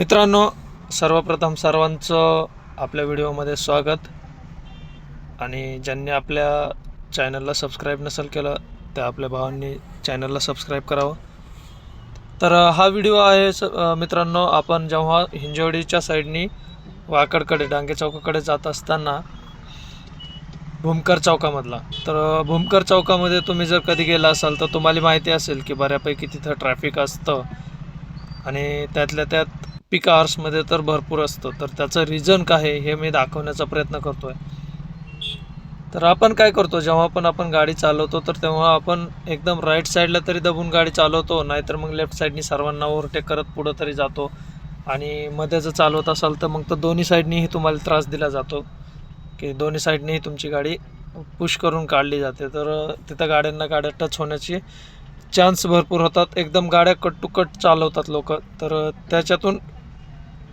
मित्रांनो सर्वप्रथम सर्वांचं आपल्या व्हिडिओमध्ये स्वागत. आणि ज्यांनी आपल्या चॅनलला सबस्क्राईब नसेल केलं त्या आपल्या भावांनी चॅनलला सबस्क्राईब करावं. तर हा व्हिडिओ आहे स मित्रांनो आपण जेव्हा हिंजवडीच्या साईडनी वाकडकडे डांगे चौकाकडे जात असताना भूमकर चौकामधला तर भूमकर चौकामध्ये तुम्ही जर कधी गेला असाल तर तुम्हाला माहिती असेल की बऱ्यापैकी तिथं ट्रॅफिक असतं. आणि त्यातल्या त्यात पीक आवर्समध्ये तर भरपूर असतं. तर त्याचं रिझन काय आहे हे मी दाखवण्याचा प्रयत्न करतो आहे तर आपण काय करतो जेव्हा पण आपण गाडी चालवतो तर तेव्हा आपण एकदम राईट साईडला तरी दबून गाडी चालवतो नाहीतर मग लेफ्ट साईडनी सर्वांना ओव्हरटेक करत पुढं तरी जातो. आणि मध्ये जर चालवत असाल तर मग तर दोन्ही साईडनीही तुम्हाला त्रास दिला जातो. की दोन्ही साईडनीही तुमची गाडी पुश करून काढली जाते. तर तिथं गाड्यांना गाड्या टच होण्याची चान्स भरपूर होतात. एकदम गाड्या कट टू कट चालवतात लोक. तर त्याच्यातून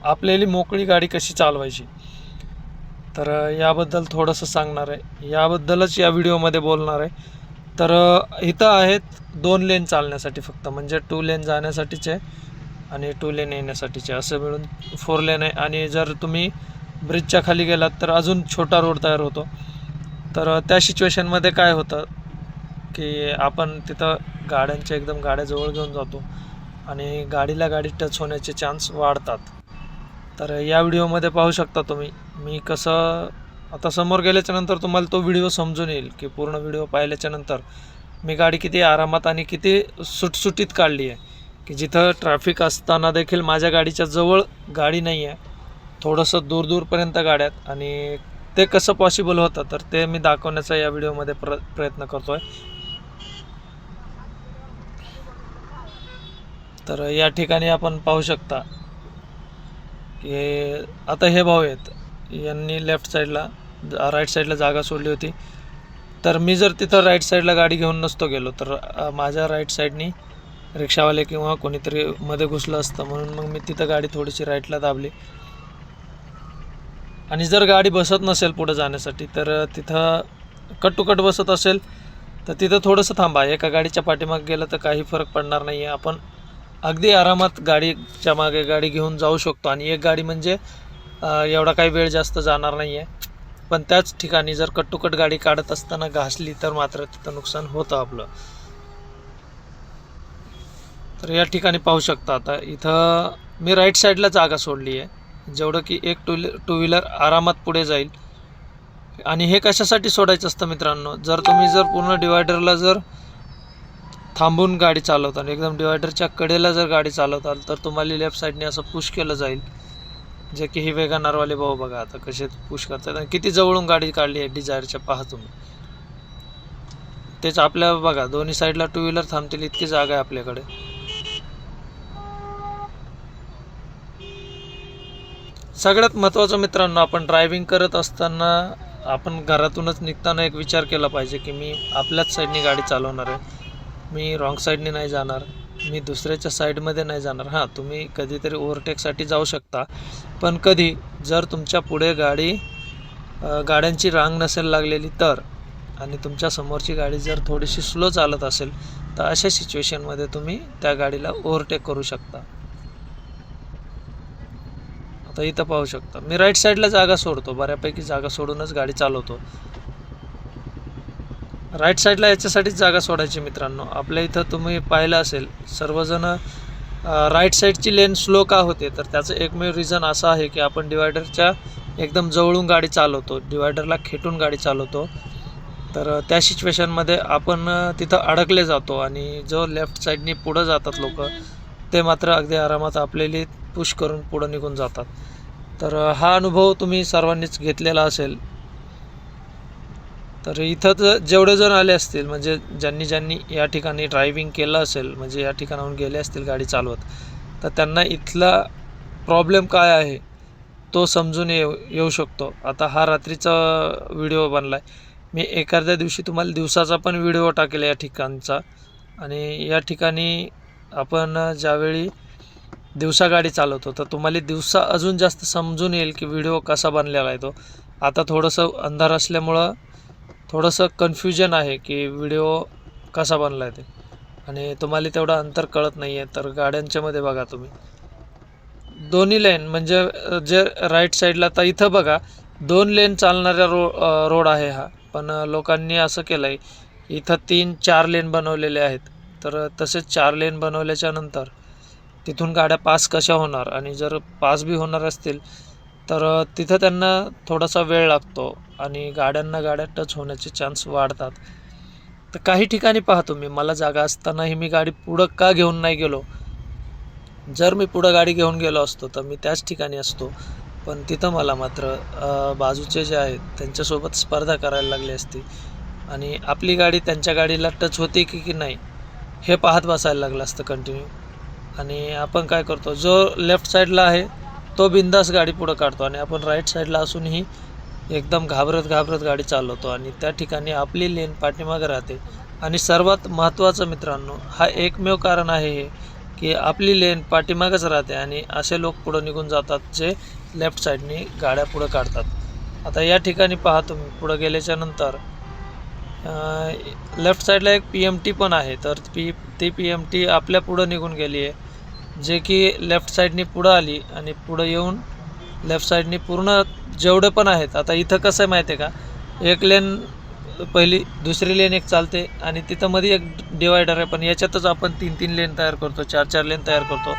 आपल्याली मोकळी गाडी कशी चालवायची? तर याबद्दल थोडंसं सांगणार आहे. याबद्दलच या व्हिडिओमध्ये बोलणार आहे. तर इथं आहेत दोन लेन चालण्यासाठी फक्त. म्हणजे टू लेन जाण्यासाठीचे आणि टू लेन येण्यासाठीचे. असं मिळून फोर लेन आहे. आणि जर तुम्ही ब्रिजच्या खाली गेलात तर अजून छोटा रोड तयार होतो. तर त्या सिच्युएशनमध्ये काय होतं की आपण तिथं गाड्यांच्या एकदम गाड्या जवळ घेऊन जातो आणि गाडीला गाडी टच होण्याचे चान्स वाढतात. तर या व्हिडिओमध्ये पाहू शकता तुम्ही. मी कसं आता समोर गेल्याच्यानंतर तुम्हाला तो व्हिडिओ समजून येईल की पूर्ण व्हिडिओ पाहिल्याच्यानंतर मी गाडी किती आरामात आणि किती सुटसुटीत काढली आहे. की जिथं ट्रॅफिक असताना देखील माझ्या गाडीच्या जवळ गाडी नाही आहे. थोडंसं दूर दूरपर्यंत गाड्यात आणि ते कसं पॉसिबल होतं तर ते मी दाखवण्याचा या व्हिडिओमध्ये प्र प्रयत्न करतो आहे तर या ठिकाणी आपण पाहू शकता की आता हे भाऊ आहेत. यांनी लेफ्ट साईडला राईट साईडला जागा सोडली होती. तर मी जर तिथं राईट साईडला गाडी घेऊन नसतो गेलो तर माझ्या राईट साईडनी रिक्षावाले किंवा कोणीतरी मध्ये घुसलं असतं म्हणून मग मी तिथं गाडी थोडीशी राईटला दाबली. आणि जर गाडी बसत नसेल पुढे जाण्यासाठी तर तिथं कट टू कट बसत असेल तर तिथं थोडंसं थांबा. एका गाडीच्या पाठीमाग गेलं तर काही फरक पडणार नाही आहे आपण अगदी आरामात गाडीच्या मागे गाडी घेऊन जाऊ शकतो. आणि एक गाडी म्हणजे एवढा काही वेळ जास्त जाणार नाही आहे पण त्याच ठिकाणी जर कट्टुकट गाडी काढत असताना घासली तर मात्र तिथं नुकसान होतं आपलं. तर या ठिकाणी पाहू शकता आता इथं मी राईट साईडला जागा सोडली आहे जेवढं की एक टू टू व्हीलर आरामात पुढे जाईल. आणि हे कशासाठी सोडायचं असतं मित्रांनो? जर तुम्ही जर पूर्ण डिवायडरला जर थांबून गाडी चालवताना एकदम डिवायडरच्या कडेला जर गाडी चालवताल तर तुम्हाला लेफ्ट साईडने असं पुश केलं जाईल. जे की हे वेगानारवाले भाऊ बघा आता कसे पुश करतात आणि किती जवळून गाडी काढली आहे डिझायरच्या पहा तुम्ही. तेच आपल्या बघा दोन्ही साईडला टू व्हीलर थांबतील इतकी जागा आहे आपल्याकडे. सगळ्यात महत्त्वाचं मित्रांनो आपण ड्रायव्हिंग करत असताना आपण घरातूनच निघताना एक विचार केला पाहिजे की मी आपल्याच साईडनी गाडी चालवणार आहे. मी रॉंग साईडने नाही जाणार. मी दुसऱ्याच्या साईडमध्ये नाही जाणार. हां तुम्ही कधीतरी ओव्हरटेकसाठी जाऊ शकता. पण कधी जर तुमच्यापुढे गाडी गाड्यांची रांग नसेल लागलेली तर आणि तुमच्या समोरची गाडी जर थोडीशी स्लो चालत असेल तर अशा सिच्युएशनमध्ये तुम्ही त्या गाडीला ओव्हरटेक करू शकता. आता इथं पाहू शकता. मी राईट साईडला जागा सोडतो. बऱ्यापैकी जागा सोडूनच गाडी चालवतो. राईट साईडला याच्यासाठीच जागा सोडायची मित्रांनो. आपल्या इथं तुम्ही पाहिलं असेल सर्वजण राईट साईडची लेन स्लो का होते? तर त्याचं एकमेव रिझन असं आहे की आपण डिवायडरच्या एकदम जवळून गाडी चालवतो. डिवायडरला खेटून गाडी चालवतो. तर त्या सिच्युएशनमध्ये आपण तिथं अडकले जातो आणि जो लेफ्ट साईडनी पुढं जातात लोक ते मात्र अगदी आरामात आपलेली पुश करून पुढं निघून जातात. तर हा अनुभव तुम्ही सर्वांनीच घेतलेला असेल. तर इथं तर जेवढे जण आले असतील म्हणजे ज्यांनी ज्यांनी या ठिकाणी ड्रायव्हिंग केलं असेल म्हणजे या ठिकाणाहून गेले असतील गाडी चालवत तर त्यांना इथला प्रॉब्लेम काय आहे तो समजून येऊ येऊ शकतो. आता हा रात्रीचा व्हिडिओ बनला आहे मी एखाद्या दिवशी तुम्हाला दिवसाचा पण व्हिडिओ टाकेल या ठिकाणचा. आणि या ठिकाणी आपण ज्यावेळी दिवसा गाडी चालवतो तर तुम्हाला दिवसा अजून जास्त समजून येईल की व्हिडिओ कसा बनलेला आहे तो. आता थोडंसं अंधार असल्यामुळं थोडंसं कन्फ्युजन आहे की व्हिडिओ कसा बनला आहे ते. आणि तुम्हाला तेवढं अंतर कळत नाही आहे तर गाड्यांच्यामध्ये बघा तुम्ही. दोन्ही लेन म्हणजे जे राईट साईडला तर इथं बघा दोन लेन चालणाऱ्या रो रोड आहे हा. पण लोकांनी असं केलं आहे इथं तीन चार लेन बनवलेले आहेत. तर तसेच चार लेन बनवल्याच्या नंतर तिथून गाड्या पास कशा होणार? आणि जर पास बी होणार असतील तर तिथं त्यांना थोडासा वेळ लागतो. आणि गाड्यांना गाड्या टच होण्याचे चान्स वाढतात. तर काही ठिकाणी पाहतो मी मला जागा असतानाही मी गाडी पुढं का घेऊन नाही गेलो? जर मी पुढं गाडी घेऊन गेलो असतो तर मी त्याच ठिकाणी असतो. पण तिथं मला मात्र बाजूचे जे आहेत त्यांच्यासोबत स्पर्धा करायला लागली असती. आणि आपली गाडी त्यांच्या गाडीला टच होते की की नाही हे पाहत बसायला लागलं असतं कंटिन्यू आणि आपण काय करतो जो लेफ्ट साईडला आहे तो बिंदास गाडी पुढं काढतो. आणि आपण राईट साईडला असूनही एकदम घाबरत घाबरत गाडी चालवतो आणि त्या ठिकाणी आपली लेन पाठीमागे राहते. आणि सर्वात महत्त्वाचं मित्रांनो हा एकमेव कारण आहे हे की आपली लेन पाठीमागच राहते आणि असे लोक पुढं निघून जातात जे लेफ्ट साईडनी गाड्या पुढं काढतात. आता या ठिकाणी पहा तुम्ही पुढं गेल्याच्यानंतर लेफ्ट साईडला एक पी एम टी पण आहे तर पी ती पी एम टी आपल्या पुढं निघून गेली आहे. जे की लेफ्ट साईडनी पुढं आली आणि पुढं येऊन लेफ्ट साईडनी पूर्ण जेवढे पण आहेत आता इथं कसं आहे माहिती आहे का? एक लेन पहिली दुसरी लेन एक चालते आणि तिथं मध्ये एक डिवायडर आहे पण याच्यातच आपण तीन तीन लेन तयार करतो चार चार लेन तयार करतो.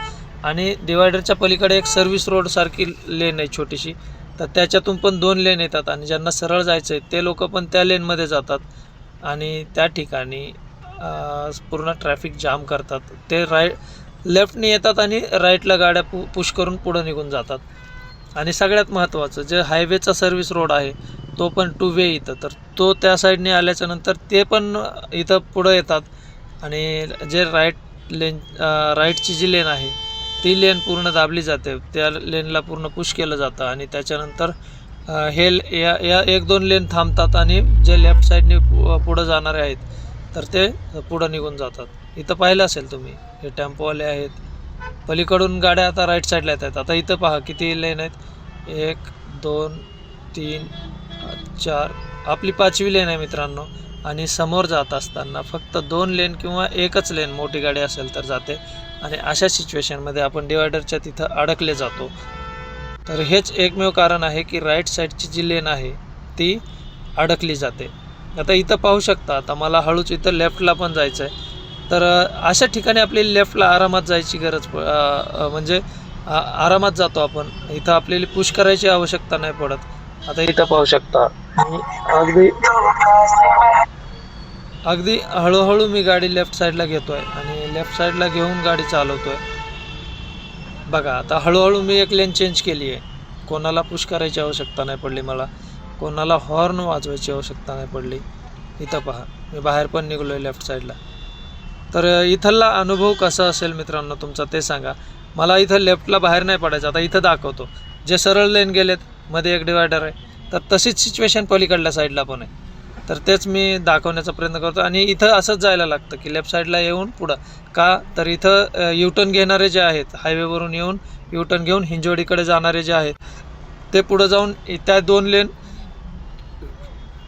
आणि डिवायडरच्या पलीकडे एक सर्व्हिस रोडसारखी लेन आहे छोटीशी. तर त्याच्यातून पण दोन लेन येतात आणि ज्यांना सरळ जायचं आहे ते लोक पण त्या लेनमध्ये जातात. आणि त्या ठिकाणी पूर्ण ट्रॅफिक जाम करतात. ते राय लेफ्टने येतात आणि राईटला गाड्या पु पुश करून पुढं निघून जातात. आणि सगळ्यात महत्त्वाचं जे हायवेचा सर्व्हिस रोड आहे तो पण टू वे इथं. तर तो त्या साईडने आल्याच्यानंतर ते पण इथं पुढं येतात. आणि जे राईट लेन राईटची जी लेन आहे ती लेन पूर्ण दाबली जाते. त्या लेनला पूर्ण पुश केलं जातं आणि त्याच्यानंतर हे या या एक दोन लेन थांबतात आणि जे लेफ्ट साईडने पु- पुढं जाणारे आहेत तर ते पुढं निघून जातात. इथं पाहिलं असेल तुम्ही हे टेम्पोवाले आहेत पलीकडून गाड्या आता राईट साईडला येत आहेत आता इथं पहा किती लेन आहेत? एक दोन तीन चार. आपली पाचवी लेन आहे मित्रांनो. आणि समोर जात असताना फक्त दोन लेन किंवा एकच लेन मोठी गाडी असेल तर जाते. आणि अशा सिच्युएशनमध्ये आपण डिवायडरच्या तिथं अडकले जातो. तर हेच एकमेव कारण आहे की राईट साईडची जी लेन आहे ती अडकली जाते. आता इथं पाहू शकता आता मला हळूच इथं लेफ्टला पण जायचं आहे तर अशा ठिकाणी आपली लेफ्टला आरामात जायची गरज म्हणजे आरामात जातो आपण. इथं आपल्याला पुश करायची आवश्यकता नाही पडत. आता इथं पाहू शकता. अगदी अगदी हळूहळू मी गाडी लेफ्ट साईडला घेतोय आणि लेफ्ट साईडला घेऊन गाडी चालवतोय. बघा आता हळूहळू मी एक लेन चेंज केली आहे कोणाला पुश करायची आवश्यकता नाही पडली मला. कोणाला हॉर्न वाजवायची आवश्यकता नाही पडली. इथं पहा मी बाहेर पण निघलो आहे लेफ्ट साईडला. तर इथला अनुभव कसा असेल मित्रांनो तुमचा ते सांगा. मला इथं लेफ्टला बाहेर नाही पडायचं आता इथं दाखवतो. जे सरळ लेन गेलेत मध्ये एक डिवायडर आहे. तर तशीच सिच्युएशन पलीकडल्या साईडला पण आहे. तर तेच मी दाखवण्याचा प्रयत्न करतो. आणि इथं असंच जायला लागतं की लेफ्ट साईडला येऊन पुढं. का? तर इथं युटर्न घेणारे जे आहेत हायवेवरून येऊन युटर्न घेऊन हिंजवडीकडे जाणारे जे आहेत ते पुढं जाऊन त्या दोन लेन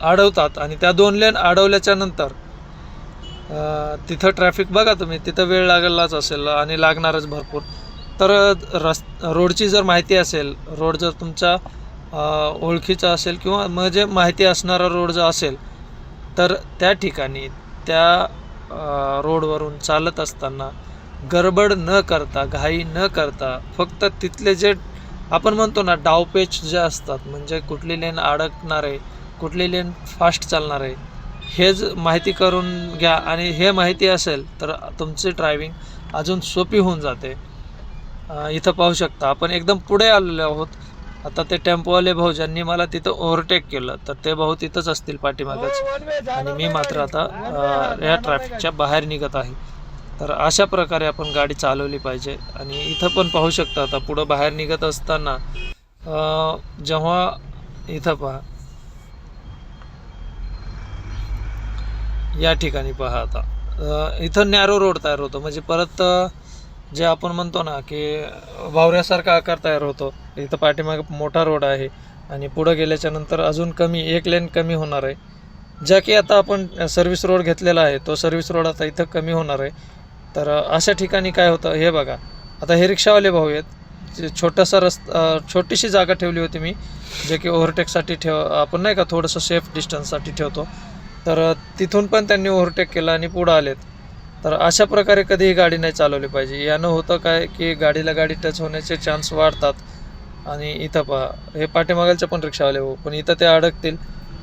अडवतात आणि त्या दोन लेन अडवल्याच्या नंतर तिथं ट्रॅफिक बघा तुम्ही तिथं वेळ लागलाच असेल आणि लागणारच भरपूर. तर रस् रोडची जर माहिती असेल रोड जर तुमचा ओळखीचा असेल किंवा म्हणजे माहिती असणारा रोड जर असेल तर त्या ठिकाणी त्या रोडवरून चालत असताना गडबड न करता घाई न करता फक्त तिथले जे आपण म्हणतो ना डावपेच जे असतात म्हणजे कुठली लेन अडकणार आहे कुठली लेन फास्ट चालणार आहे हेच माहिती करून घ्या आणि हे माहिती असेल तर तुमची ड्रायव्हिंग अजून सोपी होऊन जाते. इथं पाहू शकता. आपण एकदम पुढे आलेलो आहोत. आता ते टेम्पोवाले भाऊ ज्यांनी मला तिथं ओव्हरटेक केलं. तर ते भाऊ तिथंच असतील पाठीमागच. आणि मी मात्र आता या ट्रॅफिकच्या बाहेर निघत आहे. तर अशा प्रकारे आपण गाडी चालवली पाहिजे. आणि इथं पण पाहू शकता आता पुढं बाहेर निघत असताना जेव्हा इथं पहा या ठिकाणी पहा आता. इथं नॅरो रोड तयार होतो. म्हणजे परत जे आपण म्हणतो ना की वावऱ्यासारखा आकार तयार होतो. इथं पाठीमागे मोठा रोड आहे आणि पुढं गेल्याच्यानंतर अजून कमी एक लेन कमी होणार आहे. ज्या की आता आपण सर्व्हिस रोड घेतलेला आहे तो सर्व्हिस रोड आता इथं कमी होणार आहे. तर अशा ठिकाणी काय होतं हे बघा. आता हे रिक्षावाले भाऊ आहेत. जे छोटासा रस्ता छोटीशी जागा ठेवली होती मी जे की ओव्हरटेकसाठी ठेव आपण नाही का थोडंसं सेफ डिस्टन्ससाठी ठेवतो. तर तिथून पण त्यांनी ओव्हरटेक केला आणि पुढं आलेत. तर अशा प्रकारे कधीही गाडी नाही चालवली पाहिजे. यानं होतं काय की गाडीला गाडी टच होण्याचे चान्स वाढतात. आणि इथं पहा हे पाठीमागालचे पण रिक्षावाले हो पण इथं ते अडकतील.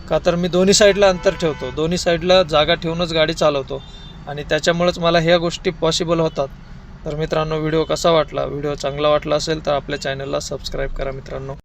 का तर मी दोन्ही साईडला अंतर ठेवतो. दोन्ही साईडला जागा ठेवूनच गाडी चालवतो. आणि त्याच्यामुळेच मला ह्या गोष्टी पॉसिबल होतात. तर मित्रांनो व्हिडिओ कसा वाटला? व्हिडिओ चांगला वाटला असेल तर आपल्या चॅनलला सबस्क्राईब करा मित्रांनो.